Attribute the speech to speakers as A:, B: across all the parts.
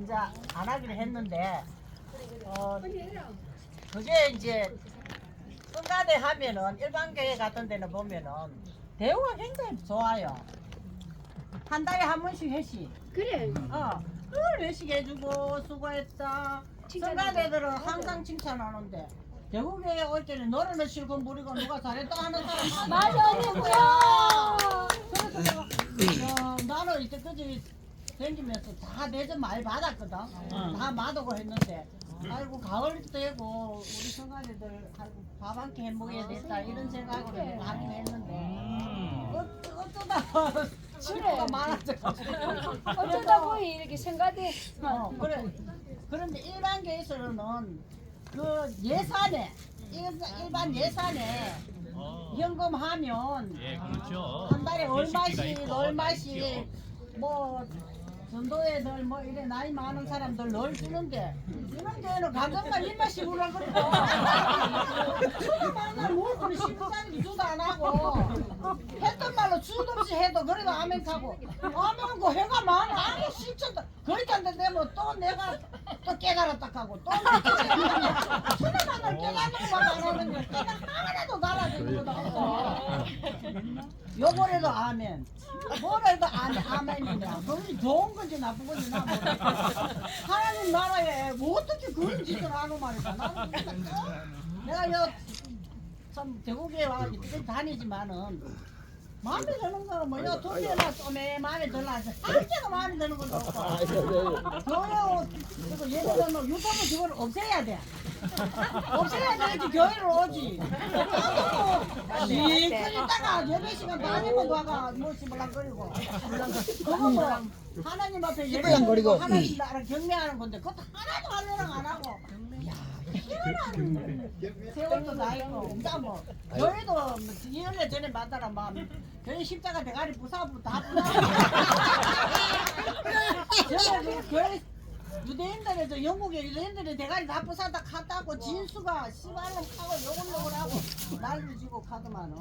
A: 이제 안 하기로 했는데 어 그게 이제 성가대 하면은 일반 교회 같은 데는 보면은 대우가 굉장히 좋아요. 한 달에 한 번씩 회식.
B: 그래.
A: 어, 그걸 외식해주고 수고했다. 성가대들은 항상 칭찬하는데 대구교회 올 때는 노래는 실컷 부리고 누가 잘했다 하는 사람
B: 맞아, 언니 뭐야?
A: 그래서 내가 어, 나는 이때까지 다니면서 다 대접 많이 받았거든. 다 맛오고 했는데 아이고 가을 되고 우리 성가대들 아이고 밥 한 끼 해먹어야 됐다 이런 생각으로 하긴 했는데 어, 어쩌다 친구가 많아져가지고
B: 어쩌다 보니 이렇게 생각이
A: 어, 그래. 그런데 일반 교회에서는 그 예산에 일- 일반 예산에 현금하면
C: 예, 그렇죠.
A: 한 달에 얼마씩 얼마씩. 뭐 전도애들 뭐 이래 나이 많은 사람들 널 주는데 이런 교회는 가끔만 일마씩 오라 그러고 수도 많은 날 물건을 십분짜리 주도 안 하고. 했던 말로 주도 없이 해도 그래도 아멘 하고. 아멘 그 해가 많아. 아무 실천도 거기까지 되면 또 내가 또 깨달았다 하고. 또 수도 많은 깨닫는 거안 하는 거. 깨달 하나도 달아주는 것도 없어 요번에도 아멘. 뭐래도 아멘. 아멘이냐 그게 좋은 건지 나쁜 건지 나 모르겠어 하나님 나라에 뭐 어떻게 그런 짓을 하는 말이야 나는 내가 요참 대구에 와 이렇게 다니지만은 마음에 드는 거는 뭐야 두 개나 좀에 마음에 들라 한 개가 마음에 드는 것도 없고 교회 그리고 예를 들면 유튜브 그걸 없애야 돼. 없애야 되지 교회를 오지. 이큰 있다가 예배 시간 다니면 와가. 뭐지 몰랑거리고. 그거 뭐 하나님 앞에 예배하고 하나님 나라 경배하는 건데 그것도 하나도 하려고 안 하고 세월도 나 있고 그다음 뭐뭐 이연에 전에 만나라 마음 교회 십자가 대가리 부사부 다 부사 저는 그 교회 유대인들의 저 영국의 유대인들의 대가리 다 부사다 갔다고 진수가 씨발놈 하고 요글요글하고 난리를 지고 가더만은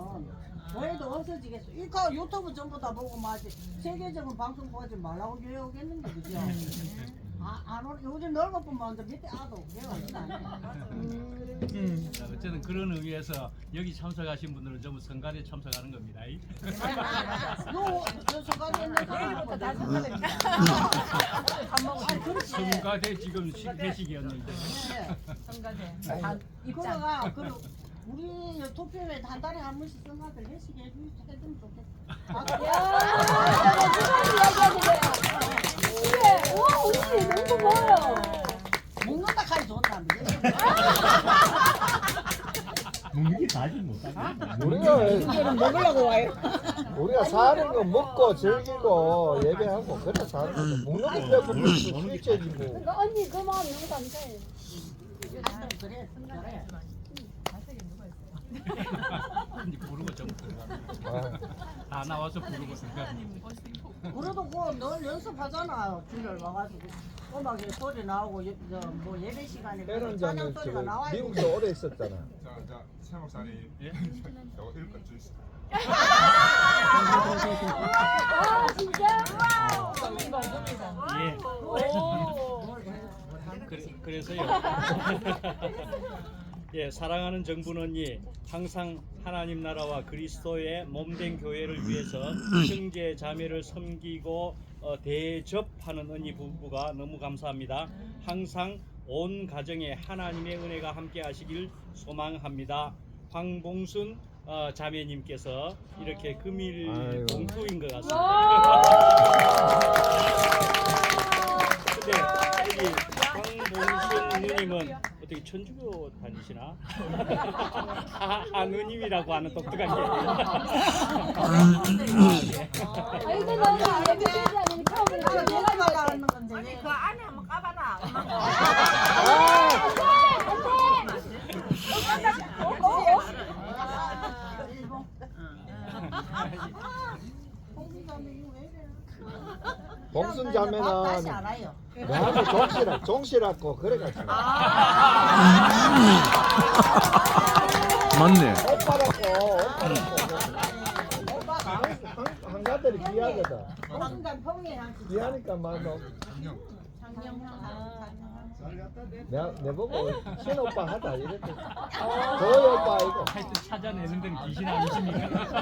A: 교회도 없어지겠어 이거 유튜브 전부 다 보고 마지 세계적인 방송 보지 말라고 교회 오겠는데 그죠? 아, 안 오, 요즘 늙어뿐만 저 밑에 아도
C: 자, 어쨌든 그런 의미에서 여기 참석하신 분들은 전부 성가대 참석하는 겁니다. 이.
A: 요, 저 서가지 있는 사람부터 다 성가됩니다. 아, 그렇지.
C: 성가대 지금 시- 회식이었는데.
A: 이거가 그 우리 투표에 한 달에 한 번씩 성가들 회식해 주- 해주면 좋겠다. 아,
B: 야, 이야기하는데. 그
A: 먹는다 카이 좋다는데.
D: 먹는 게 다지 못하지.
E: 우리가 먹으려고 와요. 우리가 사는 거 먹고 즐기고 예배하고 그래 사는 거죠. 먹는 거 빼고 술죄지 뭐.
B: 그러니까 언니 그 마음 너무 감사해.
A: 그래, 그래.
C: 이제 부르고 전부 들어갑니다.
E: 아,
C: 다 나와서 부르고 들어갑니다.
A: 그래도 그늘 연습하잖아. 주일 와가지고 음악에 소리 나오고 예, 저, 뭐 예배 시간에
E: 때는
A: 찬양 소리가
E: 저
A: 나와야
E: 미국도 오래 있었잖아.
F: 자, 자, 최 목사님.
C: 예?
F: 이거 읽어 주시죠.
B: 아, 진짜?
C: 예.
B: 오.
C: 그래, 그래서요. 예, 사랑하는 정부는이 항상 하나님 나라와 그리스도의 몸된 교회를 위해서 형제 자매를 섬기고 어, 대접하는 언니 부부가 너무 감사합니다. 항상 온 가정에 하나님의 은혜가 함께 하시길 소망합니다. 황봉순 어, 자매님께서 이렇게 금일
E: 아이고.
C: 동투인 것 같습니다.
B: 와.
C: 근데 여기 황봉순 누님은 어떻게 천주교 다니시나? 아, 아 누님이라고 하는 독특한 게.
B: 아, 이거 너무 처
E: 봉순
A: 다시
E: 자매는
A: 안 와요.
E: 나하고 종실학 종실학고 그래가지고
D: 맞네.
E: 오빠라고 오빠라고
A: 오빠가
E: 한가들이 귀하거든.
A: 평리에 한
E: 귀하니까
F: 안녕.
E: 내가 내 보고 신 오빠 하자 이랬더니 저희 오빠 이거
C: 하여튼 찾아내는 데는 귀신 아니십니까?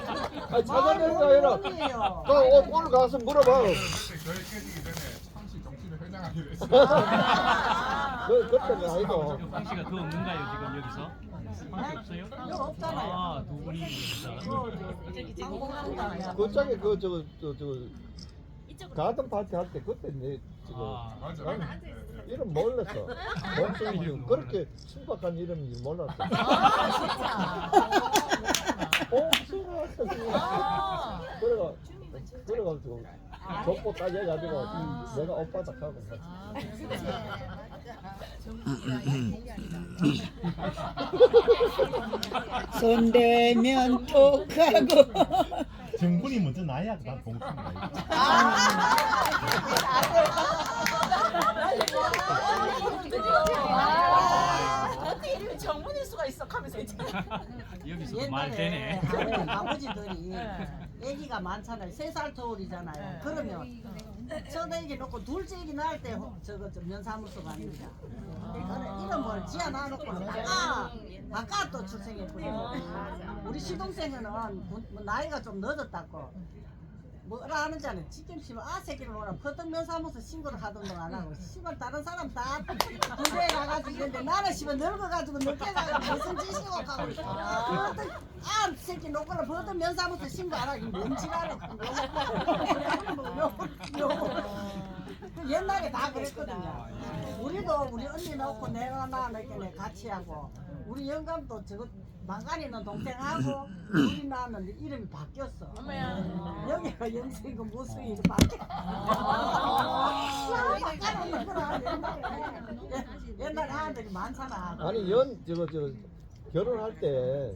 E: 아 찾아낸 거 아니라. 그 오- 오늘 가서 물어봐
F: 저희 깨지기 전에 창씨 정신을 회장하기로 했어요.
E: 그 그때는 아니고
C: 황 씨가 더 없는가요 지금 여기서? 황씨 없어요?
A: 이거 없잖아요.
C: 아, 두 분이.
A: 방송한다.
E: 그 짝에 그저저 저, 저, 가든 파티 할 때 그때 내 지금
C: 아,
F: 맞아.
E: 아니,
F: 네, 네.
E: 이름 몰랐어. 몸속이 지금 그렇게 신박한 이름인지 몰랐어. 어, 신박했어. 그래가 그래가지고 족보 따져가지고 내가 오빠다 하고.
A: 손대면 톡하고.
D: 정분이 먼저 나야 나 동생이야.
G: 어떻게 이름이 정문일 수가 있어? 하면서 이제
C: 여기서도 말 되네.
A: 아버지들이 애기가 많잖아요. 세 살 터울이잖아요. 그러면 첫 애기 놓고 둘째 애기 낳을 때 호- 저거 저 면사무소 갑니다. 그래, 이름을 지어 놔놓고는 바까 또 출생했거든요. 우리 시동생은 군- 뭐 나이가 좀 늦었다고. 뭐라 하는지 아는 지금 씨발 아 새끼를 오라. 퍼뜩 면사무소 신고를 하던도 안 하고. 씨발 다른 사람 다 군대에 가가지고 있는데 나는 씨발 늙어가지고 늦게 가가 무슨 짓이고 하고. 퍼뜩 아 새끼 놓고는 퍼뜩 면사무소 신고 안 하고. 뭔 지랄을 그 옛날에 다 그랬거든요. 우리도 우리 언니 넣고 내가 나 이렇게 같이 하고 우리 영감도 저거 망간이 있는 동생하고 우리 낳았는데 이름이 바뀌었어. 여기가 영생이고 무수이 이렇게 바뀌어. 바꿔놓는구나 옛날에 옛날에 아들이 많잖아.
E: 아니 연 저거 저 결혼할 때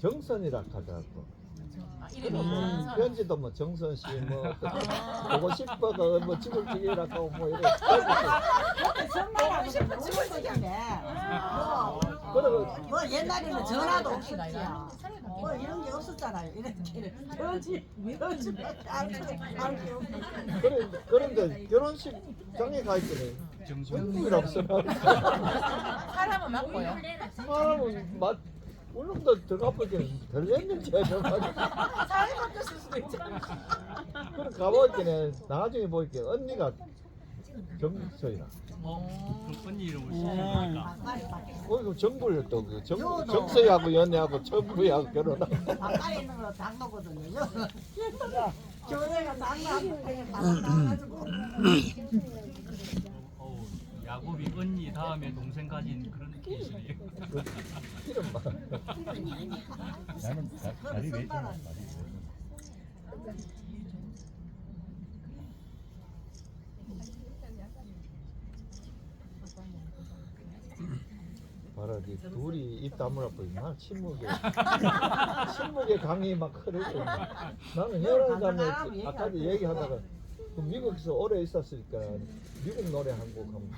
E: 정선이라 하자고. 음, 편지도 뭐 정선 씨뭐 보고 싶어가 뭐 집을 지으라고 뭐 이래.
A: 정말 싶어지겠네
E: 그리고
A: 뭐 옛날에는 전화도 없었지 뭐 이런 게 없었잖아요. 이렇게 편지 알게 없고
E: 그래 그런데 결혼식 장에 가 있더니 정선이라고 써놔.
G: 사람은 맞고요.
E: 사람은 맛 울릉도 들어가 보니까 별랬는지 해가지고
G: 사람이 바뀌었을 수도 있잖아.
E: 그래 가보니까 나중에 보니까 언니가 정서이라
C: 어, 그 언니 이름을 쓰십니까?
E: 거기 정부를 또그 정서이하고 연애하고 정부하고 결혼하고.
A: 가까이 있는 거 당로거든요 교회가
C: 어우, 야곱이 언니 다음에 동생 가진 그런 케이스네요.
E: 이름만
D: 나는 다- 다리 왜 있잖아. 다리 왜.
E: 봐라 이 둘이 입 다물어보니 나 침묵에 침묵의 강이 막 흐르고 나는 여러 사람이 아까도 얘기하다가 그 미국에서 오래 있었으니까 미국 노래 한 곡 하면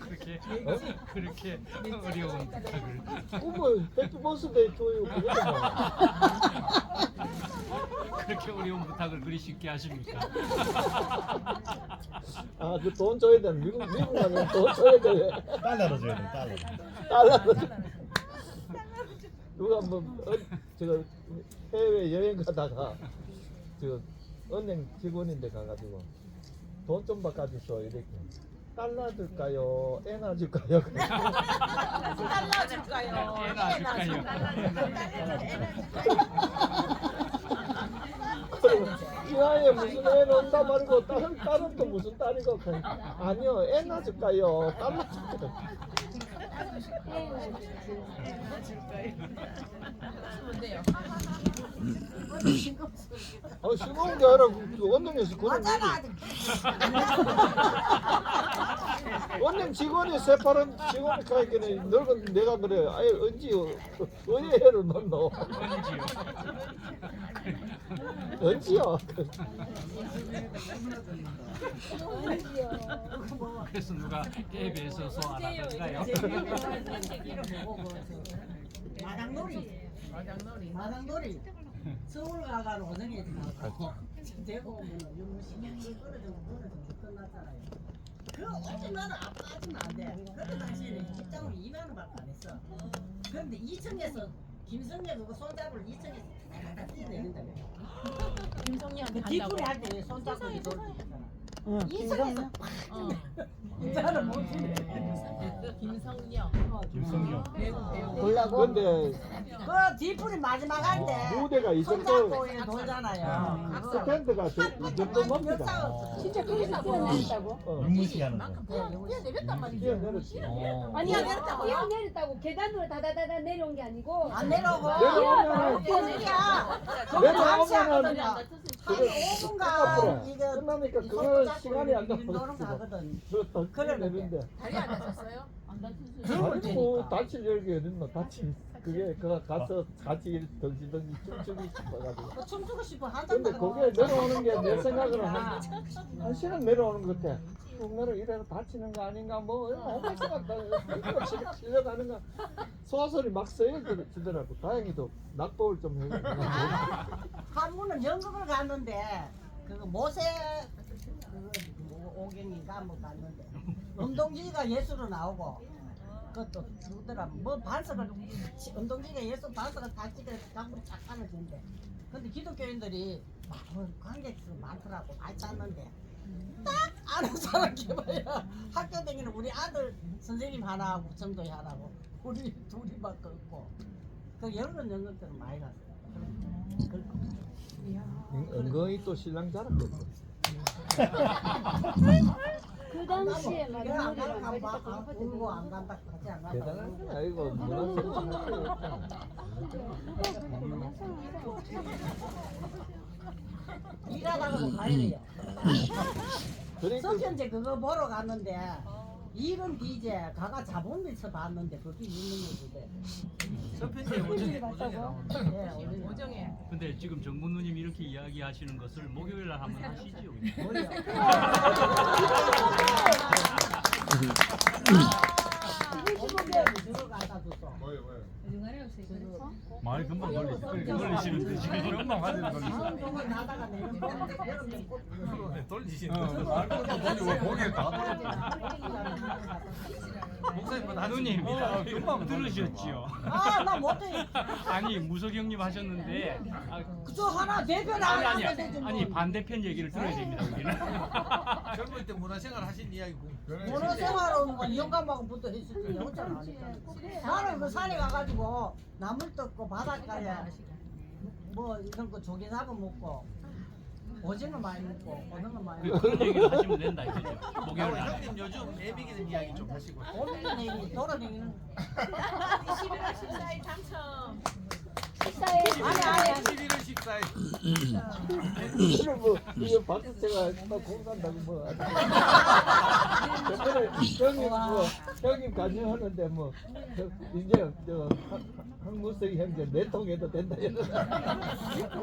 C: 그렇게
E: 어?
C: 그렇게 어려운 부탁을.
E: 그뭐 해피 버스데이 투유 뭐
C: 그렇게 어려운 부탁을 그리 쉽게 하십니까?
E: 아그 돈 줘야 돼 미국 미국 가면 돈 줘야 돼
D: 달러로 줘야 돼 달러.
E: 달라고 누가 뭐 어, 저거 해외 여행 가다가 저 은행 직원인데 가가지고 돈 좀 바꿔주소 이렇게 달러 줄까요? 에나 줄까요?
G: 달라줄까요?
C: 애나 줄까요?
E: 이 나이에 무슨 애 넣다 말고 다른 딸은 또 무슨 딸이고 그냥, 아니요 에나 줄까요? 달러 줄까요? 아 싱거운 게 아니라 그, 그 원룸에서 그런 일이 원룸 직원이 새파란 직원이 가있길래 늙은 내가 그래. 아예 언제 의외를 넣노
C: 언지요.
E: 언제요.
C: 그래서 누가 앱에서 소안 하던가요?
A: 마당놀이 마당놀이 마당놀이 서울 가가 오정에 지나고 대구 오면 좀 그거를 좀 끝났잖아요. 그 오지만 아빠지면 안 돼. 그때 당시에는 입장을 2만 원밖에 안 했어. 그런데 2층에서 김성녀 그거 손잡을 2층에서 다 뛰어내린다며.
G: 김성희한테
A: 그
G: 간다고.
A: 뒷불이 할때 손잡고 이렇게 돌리잖아.
B: 응,
A: 2층에서
G: 어.
A: 나는 못 뛰네.
G: 김성녀.
D: 김성경.
B: 보려고?
E: 근데
A: 그 뒷불이 마지막 할때
E: 무대가 이
A: 손잡고
E: 정도
A: 돌잖아요. 그거.
E: 스탠드가 저- 이 정도
A: 없어.
B: 진짜 거기서 뛰어내렸다고?
E: 어,
D: 윤무시 하는 거.
G: 뛰어내렸단 말이지.
E: 뛰어내렸지.
B: 아니
G: 뛰어내렸다고요?
B: 뛰어내렸다고 계단으로 다다다다 내려온 게 아니고
A: 안 내려오고
E: 내려오면은. 내려오면은
A: 한
E: 그거
A: 5분간
E: 끝나버려.
A: 이거
E: 끝나니까
A: 잡고
E: 시간이
A: 안거
E: 가거든. 그거
A: 그러는데.
E: 뛰어내는데.
G: 다리 안 다쳤어요? 안 다쳤어요.
E: 아니 뭐 다칠 열기 어딨노? 다친. 그게 그가 가서 같이 덩치덩치 춤추고 싶어가지고.
A: 뭐 춤추고 싶어. 한잔
E: 근데 거기에 내려오는 게 내 생각으로는 한, 한 시간 내려오는 것 같아. 쭉 내려 이래서 다치는 거 아닌가? 뭐 이거 치려 치려가는 거. 소화설이 막 쓰여지더라고 다행히도 낙법을 좀 해.
A: 한 분은 연극을 갔는데 그거 모세 그거 뭐 오경인가 뭐 갔는데. 운동지가 예수로 나오고 그것도 누구더라. 뭐 반석을 운동지가 예수 반석을 다 찍어 갖고 착관을 준대 근데 기독교인들이 막뭐 관객수 많더라고. 많이 짰는데. 딱 아는 사람 개발이야. 학교 다니는 우리 아들 선생님 하나하고 정도이 하나고 우리 둘이밖에 없고. 그 여러 연극들은 많이 갔어요. 그,
E: 은근히 또 신랑 자랑거든.
B: 그 당시에 그거
A: 울고 안 간다. 같이 안 간다
E: 대단한 건 아니고 문화생활
A: 일하다가도 가야 돼요.
E: 그러니까
A: 석현제 그거 보러 갔는데 이름 디제 가가 자본에서 봤는데 그게 있는 거지.
H: 서편제 오전에 오전에
A: 네, 오늘
G: 오정에.
C: 근데 지금 정문 누님 이렇게 이야기하시는 것을 목요일 날 한번 하시죠.
A: 뭐야 들어가다 줬어
F: 뭐예요 뭐예요
D: 말이 금방 걸리
C: 걸리시는데 지금.
D: 금방 가지는 걸리
A: 방송을 나다가 내는 거
F: 돌리시는
D: 말도 돌리고 고개 다.
H: 목사님 뭐
C: 누님
D: 어, 금방
C: 들으셨지요?
A: 아 나 못해
C: 아니 무석영님 하셨는데 아,
A: 그저 하나 대변
C: 아니 아니
A: 하면 되지 뭐.
C: 아니 반대편 얘기를 들어야 됩니다 우리는.
H: 젊을 때 문화생활 하신 이야기고
A: 문화생활은 뭐 영감하고 붙어 혼자 안 했잖아 나는 그 산에 가가지고 나물 뜯고 바닷가에 뭐 이런 거 조개 잡아 먹고 오징어 많이 먹고 오징어 많이 먹고
C: 그런 얘기를 하시면 된다 이거죠. 목요일 날.
H: 형님 요즘 애비기는 이야기 좀 하시고
A: 오는 얘기 돌아다니는
G: 11월 14일 당첨.
A: 아니 아니
H: 11월 14일
E: 이거 뭐 이거 박수채가 막 공산다고 뭐 저번에 형님 뭐 형님 가정하는데 뭐 저, 이제 저 한- 한무석이 형제 네 통해도 된다 우리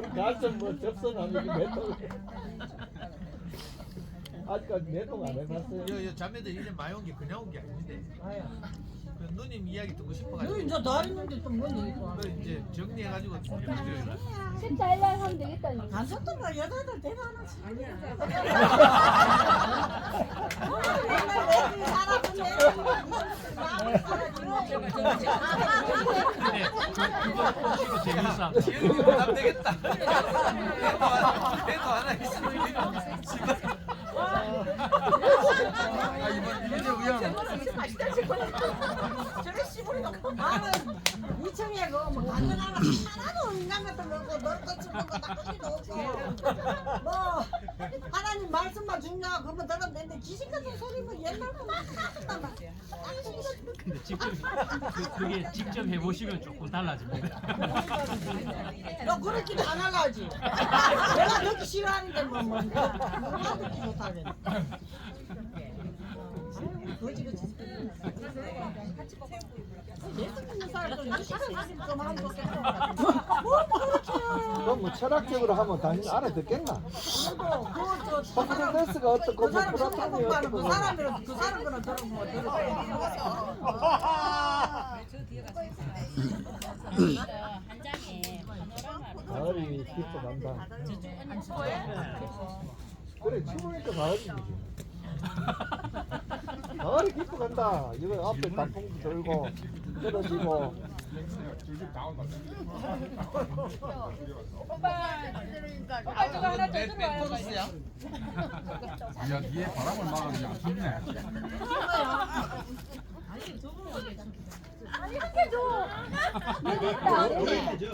E: 가서 뭐 접선 아니고 네 통. 아직까지 네통안 해봤어요.
H: 여, 여 자매들 이제 많이 온게 그냥 온 게 아닌데
A: 아유
H: 그 누님 이야기 듣고
A: 여기
H: 싶어가지고.
A: 이제 나 있는데 또 뭔 얘기
H: 또그 이제 정리해가지고 목요일 날
B: 식사 일날 하면 되겠다니.
A: 간섭던 거 여자들 대단하지 아니야.
C: 근데 그, 그거 혹시로 재밌어.
H: 부담 되겠다 애도 하나 애도 하나 있으면 집안 아 이번 이제 우연
A: 저래 씨부리가 나는 2층에 그뭐 간장 하나 하나도 인간 같은 거 없고 너도 치는 거나 하기도 없고 뭐 하나님 말씀만 중요하고 그러면 들으면 되는데 귀신 같은 소리 뭐 옛날 거막 한단 말이야
C: 근데 직접 그, 그게 직접 해보시면 조금 달라집니다.
A: 너 그렇게 안 할라지. 내가 듣기 싫어하는데 뭐뭐 누가 듣기 좋다겠네
E: 그럼 뭐 철학적으로 하면 당연히 알아듣겠나? 소크라테스가 어떻고
A: 그그
E: 어떻고
A: 그뭐 들을
E: 아, 가을이 깊어 간다. 그래 추우니까 가을이지. 가을이 깊어간다. 이거 앞에 단풍도 들고 떨어지고.
B: 오빠 저거 하나
H: 더내
B: 들어와요.
H: 야,
F: 뒤에 바람을 막으면 안 죽네.
B: 아니 한개 줘.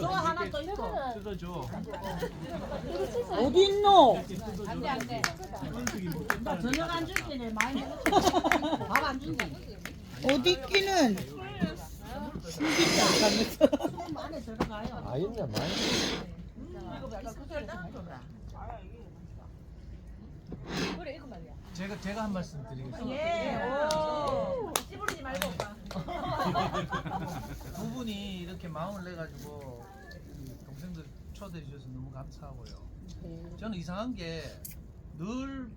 A: 저 하나 더 있고.
H: 뜯어줘.
A: 어디 있노?
B: 안돼 안돼.
A: 나 저녁 안 줄게네 많이 먹었어. 밥안 준대. 어디 있기는? 숨기지 않가면서. 숨 안에 들어가요.
E: 아 있냐 많이.
B: 그래 이거 말이야.
H: 제가 제가 한 말씀 드리겠습니다.
G: 예. 오. 찌부리지 말고 오빠.
H: 두 분이 이렇게 마음을 내 가지고 동생들 초대해 주셔서 너무 감사하고요. 저는 이상한 게 늘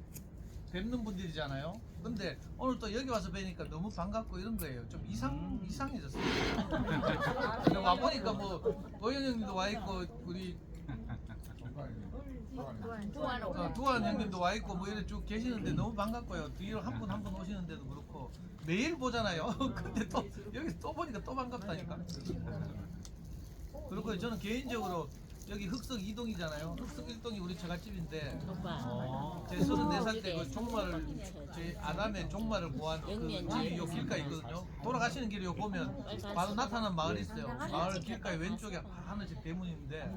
H: 뵙는 분들이잖아요. 근데 오늘 또 여기 와서 뵈니까 너무 반갑고 이런 거예요. 좀 이상 이상해졌어요. 근데 와 보니까 뭐 도현 형님도 와 있고 우리 어, 두한 형님도 와 있고 뭐 이렇게 쭉 계시는데 너무 반갑고요. 뒤로 한 분 한 분 오시는데도 그렇고 매일 보잖아요. 근데 또 여기 또 보니까 또 반갑다니까. 그리고 저는 개인적으로 여기 흑석 이동이잖아요. 흑석 일동이 우리 처갓집인데 제 34살 때 그 종말을 제 아담의 종말을 보한 그 집이 요 길가에 있거든요. 돌아가시는 길에 요 보면 바로 나타난 마을이 있어요. 마을 길가에 왼쪽에 하늘색 대문인데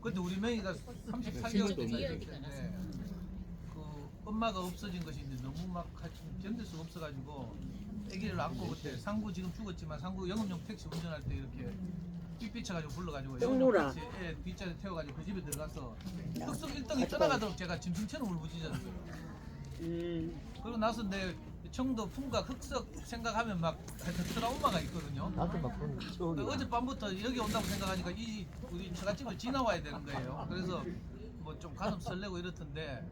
H: 근데 우리 맹이가 38개월 때인데 그 엄마가 없어진 것이 이제 너무 막 견딜 수가 없어가지고 아기를 안고 그때 상구 지금 죽었지만 상구 영업용 택시 운전할 때 이렇게 삐삐쳐가지고 불러가지고 택시 애 뒷자리 태워가지고 그 집에 들어가서 흑석 일동이 떠나가도록 제가 짐승처럼 울부짖었어요. 그리고 나서 내 청도 풍각 흑석 생각하면 막 하여튼 트라우마가 있거든요.
E: 나도 막 그런 추억이.
H: 그 어젯밤부터 여기 온다고 생각하니까 이 우리 처갓집을 지나와야 되는 거예요. 그래서 뭐 좀 가슴 설레고 이렇던데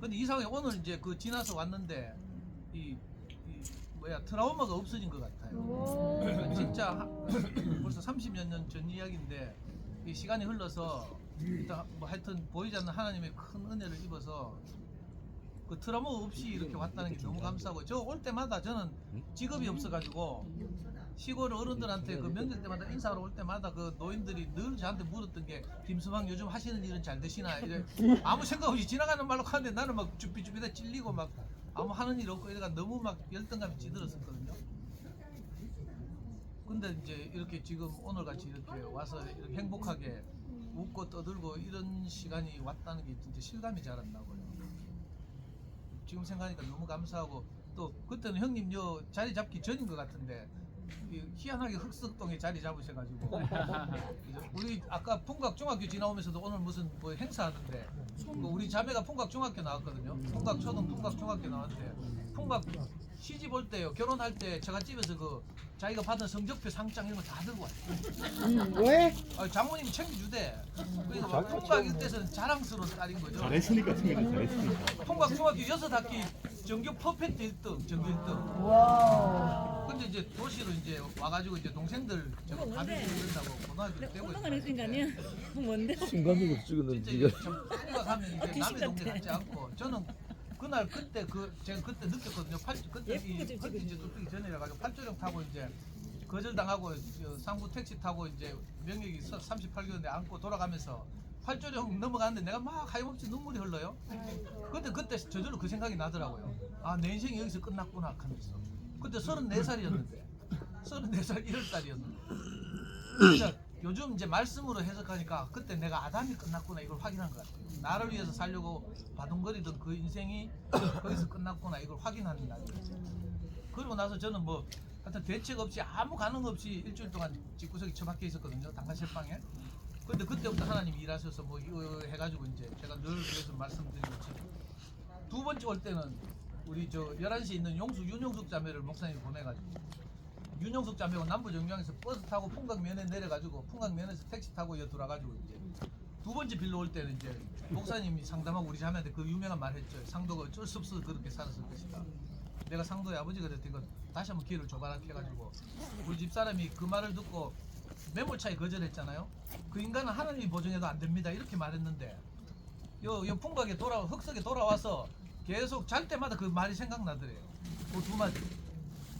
H: 근데 이상하게 오늘 이제 그 지나서 왔는데 이, 이 뭐야 트라우마가 없어진 것 같아요. 그러니까 진짜 하- 벌써 30여 년 전 이야기인데 이 시간이 흘러서 일단 뭐 하여튼 보이지 않는 하나님의 큰 은혜를 입어서 그 트라우마 없이 이렇게 왔다는 게 너무 감사하고 저 올 때마다 저는 직업이 없어가지고 시골 어른들한테 그 명절 때마다 인사하러 올 때마다 그 노인들이 늘 저한테 물었던 게 김수방 요즘 하시는 일은 잘 되시나 이래 아무 생각 없이 지나가는 말로 하는데 나는 막 쭈삐쭈삐다 찔리고 막 아무 하는 일 없고 이래가 너무 막 열등감이 찌들었었거든요. 근데 이제 이렇게 지금 오늘 같이 이렇게 와서 이렇게 행복하게 웃고 떠들고 이런 시간이 왔다는 게 진짜 실감이 잘 안 나고요. 지금 생각하니까 너무 감사하고 또 그때는 형님 요 자리 잡기 전인 것 같은데 이 희한하게 흑석동에 자리 잡으셔가지고 우리 아까 풍각 중학교 지나오면서도 오늘 무슨 뭐 행사하는데 그 우리 자매가 풍각 중학교 나왔거든요. 풍각 초등 풍각 중학교 나왔는데 풍각 시집 올 때요 결혼할 때 제가 집에서 그 자기가 받은 성적표 상장 이런 거 다 들고 왔어요.
A: 왜?
H: 아, 장모님이 챙겨주대. 그러니까 막 풍각 이때서는 자랑스러운 딸인 거죠.
C: 잘했으니까 승민이 잘했으니까.
H: 풍각 중학교 여섯 학기 전교 퍼펙트 1등, 전교 1등.
A: 와.
H: 근데 이제 도시로 이제 와가지고 이제 동생들 저거 가비고 그런다고 고등학교 되고 있어요.
B: 뭔데?
E: 순간적으로 찍었는
H: 진짜
E: 네가
H: 참 생각하면 이제 남의 동네 같지 않고 저는 그날 그때 그 제가 그때 느꼈거든요. 팔 그때 이 그때 이제 뚝뚝이 전이라 가지고 팔조령 타고 이제 거절 당하고 상부 택시 타고 이제 명역이 38개월인데 안고 돌아가면서 팔조령 넘어가는데 내가 막 하염없이 눈물이 흘러요. 근데 그때 저절로 그 생각이 나더라고요. 아 내 인생이 여기서 끝났구나 하면서. 그때 34살이었는데 34살 1월달이었는데 진짜 요즘 이제 말씀으로 해석하니까 그때 내가 아담이 끝났구나 이걸 확인한 것 같아요. 나를 위해서 살려고 바둥거리던 그 인생이 거기서 끝났구나 이걸 확인하는 날이었어요. 그리고 나서 저는 뭐 하여튼 대책 없이 아무 가능 없이 일주일 동안 집구석에 처박혀 있었거든요. 당간실방에. 근데 그때부터 하나님이 일하셔서 뭐 이거 해가지고 이제 제가 늘 그래서 말씀드리고 두 번째 올 때는 우리 저 11시에 있는 용수 윤용숙 자매를 목사님이 보내가지고 윤영숙 자매가 남부 정류장에서 버스 타고 풍각면에 내려가지고 풍각면에서 택시 타고 여 돌아가지고 이제 두 번째 빌로 올 때는 이제 목사님이 상담하고 우리 자매한테 그 유명한 말 했죠. 상도가 어쩔 수 없어 그렇게 살았을 것이다. 내가 상도의 아버지가 됐던 건 다시 한번 기회를 줘봐라 해가지고 우리 집 사람이 그 말을 듣고 매몰차에 거절했잖아요. 그 인간은 하나님이 보증해도 안 됩니다. 이렇게 말했는데 요, 요 풍각에 돌아 흑석에 돌아와서 계속 잘 때마다 그 말이 생각나더래요. 그 두 마디.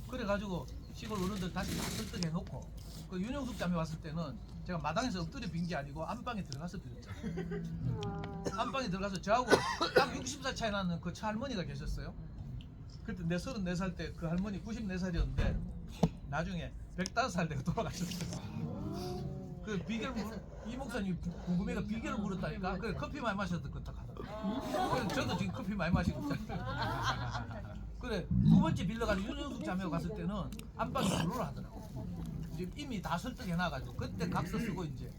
H: 그래가지고 시골 어른들 다시 다 설득해 놓고 그 윤영숙 자매 왔을 때는 제가 마당에서 엎드려 빈 게 아니고 안방에 들어가서 빌었잖아요. 안방에 들어가서 저하고 딱 60살 차이 나는 그 차 할머니가 계셨어요. 그때 내 34살 때 그 할머니 94살이었는데 나중에 105살 되고 돌아가셨어요. 그 비결 물, 이 목사님 궁금해가 비결을 물었다니까. 그래 커피 많이 마셨던 것딱 하더라고. 그래 저도 지금 커피 많이 마시고 있잖아요. 그래 두 번째 빌려가지고 윤영숙 자매가 갔을 때는 안방에 불로를 하더라고. 지금 이미 다 설득해 놔가지고 그때 각서 쓰고 이제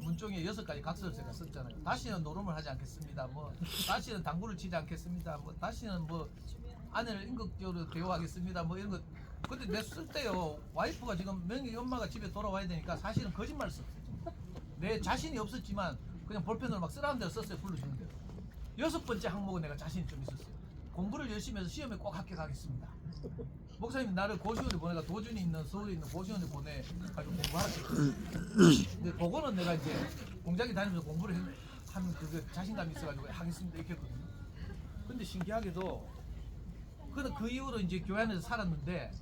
H: 문종에 여섯 가지 각서를 제가 썼잖아요. 다시는 노름을 하지 않겠습니다. 뭐 다시는 당구를 치지 않겠습니다. 뭐 다시는 뭐 아내를 인격적으로 대우하겠습니다. 뭐 이런 거. 근데 내 쓸 때요 와이프가 지금 명희 엄마가 집에 돌아와야 되니까 사실은 거짓말 썼어요. 내 자신이 없었지만 그냥 볼펜으로 막 쓰라는 대로 썼어요. 불러주는 대로. 여섯 번째 항목은 내가 자신이 좀 있었어요. 공부를 열심히 해서 시험에 꼭 합격하겠습니다. 목사님이 나를 고시원에 보내가 도준이 있는 서울에 있는 고시원에 보내 가지고 공부하라. 근데 그거는 내가 이제 공장에 다니면서 공부를 해- 하는 그 자신감이 있어가지고 하겠습니다 이렇게 했거든요. 근데 신기하게도 그는 그 이후로 이제 교회 안에서 살았는데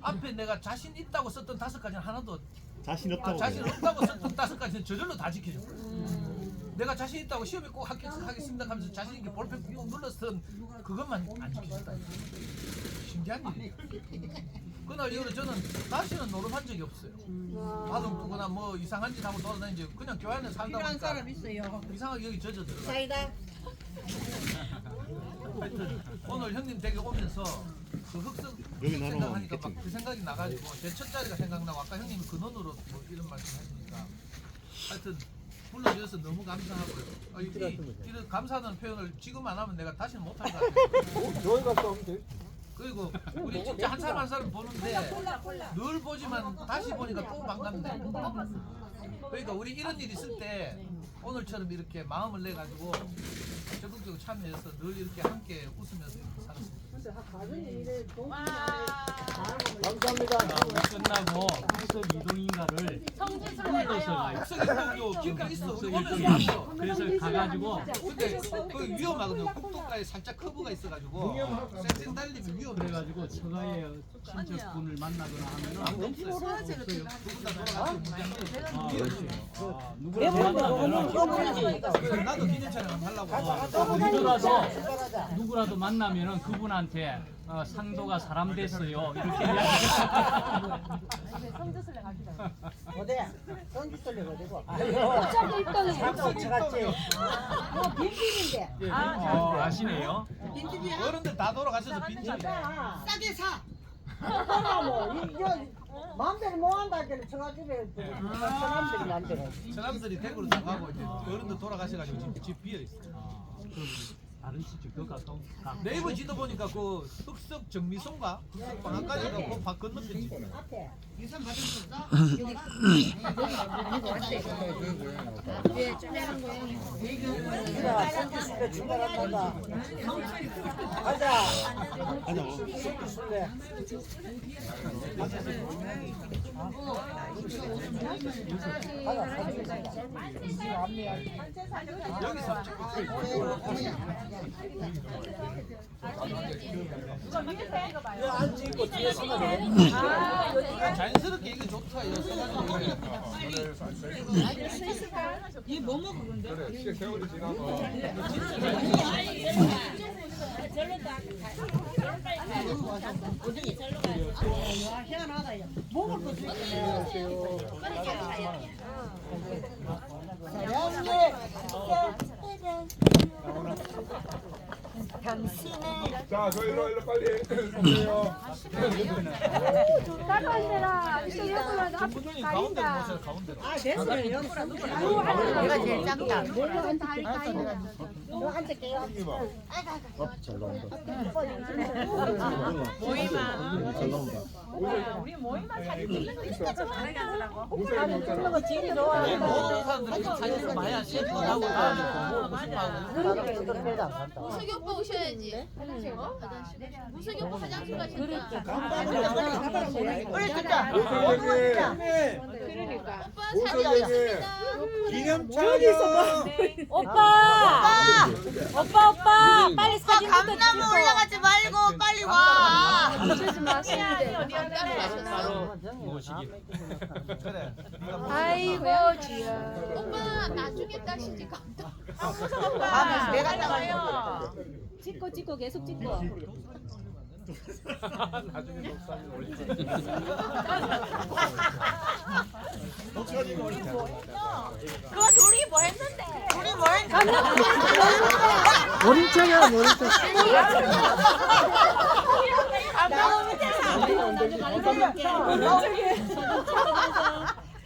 H: 앞에 내가 자신 있다고 썼던 다섯 가지는 하나도
C: 자신
H: 아, 자신 없다고 썼던 다섯 가지는 저절로 다 지켜줬어요. 내가 자신 있다고 시험에 꼭 합격하겠습니다 하면서 자신 있게 볼펜 꾹 눌렀던 그것만 안 지켜줬다. 신기한 일이에요. 그날 이후로 저는 다시는 노름한 적이 없어요. 바둑 두거나 뭐 이상한 짓 하고 돌아다니지 그냥 교회 안에 살다 보니까
A: 있어요.
H: 이상하게 여기 젖어 들어가.
A: 사이다.
H: 하여튼 오늘 형님 댁에 오면서 그 흑석 생각하니까 막 그 생각이 나가지고 제 첫 자리가 생각나고 아까 형님이 근원으로 뭐 이런 말씀 하시니까 하여튼 불러주셔서 너무 감사하고요. 아, 이, 이, 이런 감사하는 표현을 지금 안 하면 내가 다시는 못할 것 같아요.
E: 어, 교회 갔다 오면 돼.
H: 그리고 우리 진짜 한 사람 한 사람 보는데 늘 보지만 다시 보니까 또 반갑네. 그러니까 우리 이런 일 있을 때 오늘처럼 이렇게 마음을 내 가지고 적극적으로 참여해서 늘 이렇게 함께 웃으면서 이렇게 살았습니다.
E: 감사합니다.
C: 끝나고. 흑석 이동인가를. 불러서
H: 학생이 지금까지 있어. 우리 오면서 왔어.
C: 그래서 가가지고
H: 근데 그 위험하거든요. 국도가에 살짝 커브가 있어가지고 쌩쌩 달리면 위험해.
C: 그래가지고 처가에 친척분을 만나거나 하면은.
H: 아. 아,
C: 누구를 만나면은
H: 그래서 나도 기념 촬영 하려고.
C: 누구라도 누구라도 만나면은 그분한테 어, 상도가 사람 됐어요 이렇게 이야기.
B: 성주술래 갑시다.
A: 어디? 성지설레 어디고?
B: 어차피 입당해.
A: 같이. 뭐 빈집인데.
C: 어, 아시네요.
A: 빈집이야?
H: 어른들 다 돌아가셔서 빈집이래.
A: 싸게 사. 그거나 뭐 이거 마음대로 뭐 한다 그래 저가집에 사람들이 만들어.
H: 사람들이 대구로 나가고 이제 어른들 돌아가셔가지고 지금 집 비어 있어.
C: 다른 친척 더 가까운 가-
H: 네이버 지도 보니까 그 흑석 정미소인가 방앗간이가 그 건너편 집.
A: 앞에. 자, 성지술래 출발한다. 가자. 성지술래.
H: 여기서
E: 뒤에 서면.
H: 자연스럽게 이게 좋다 이거.
F: 그래 세월이 지나면
A: 야, 희한하다. 야. 먹을 것 どうも。 도 있네.
F: 자저 일로 일로 빨리 오세요
B: 가까운 데라. 이쪽 옆으로 앞
H: 부모님 가운데로
B: 가린다.
A: 아,
B: 내가 제일 작다.
F: 진짜
I: 좋아해.
H: 모든 사람들이 사진을 많이 안 셰프하고 다니고 공부하고
G: 무석이 오빠 오셔야 지. 화장실 어? 화장실. 무석이 오빠 화장실 가신다.
I: 우리 진짜.
G: 오빠 사진 왔습니다.
F: 오빠! 오빠 오빠 빨리 사진 감나무 올라가지 말고 빨리 와.
G: 가셨어?
C: 무엇이기?
H: 그래
G: 아이고 지야. 오빠 나중에 따시지 감독.
F: 아, 내가 나와요.
G: 찍고 찍고 계속 찍고.
C: 나중에 녹사진 올리지.
F: 그거 둘이 뭐 했는데? 둘이 뭐 했는데?
A: 모림차야 모림차.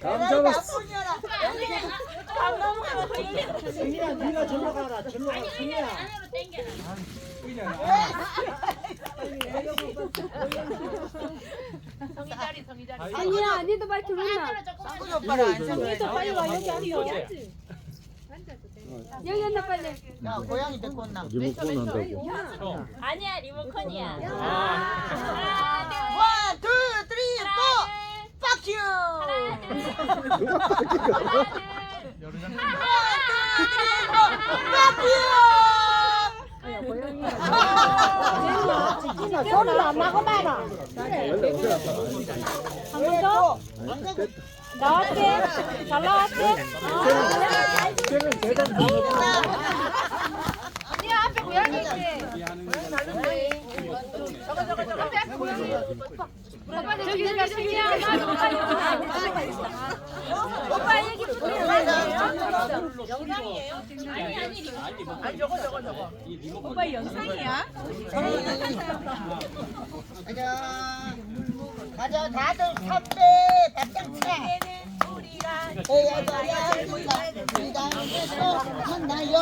F: 감나무 걸리는
A: 네가 절로 가라. 절로 가. 승희야.
G: 성의자리 성의자리.
B: 아니야, 아니도 빨리 들어온나.
F: 우리 오빠랑 안
B: 여기도 빨리 와, 여기 앉아, 여기 앉아. 여기 앉아, 빨리.
F: 야 고양이 데리고 온나.
A: 리모컨 한다고.
G: 아니야 리모컨이야.
F: 원, 투, 쓰리, 포. 빡큐.
I: 소리 안 나고 봐라.
B: 한번 더. 나왔대? 잘 나왔대?
A: 쟤는 대단.
G: 언니 앞에 고양이 있지. 오빠 얘기 영상이에요? 아니 아니
F: 아니 저거 저거 저거. 오빠 영상이야?
I: 가자. 가자. 다들 삼배 밥장 차. 에야가야 우리가 우리가 만나요.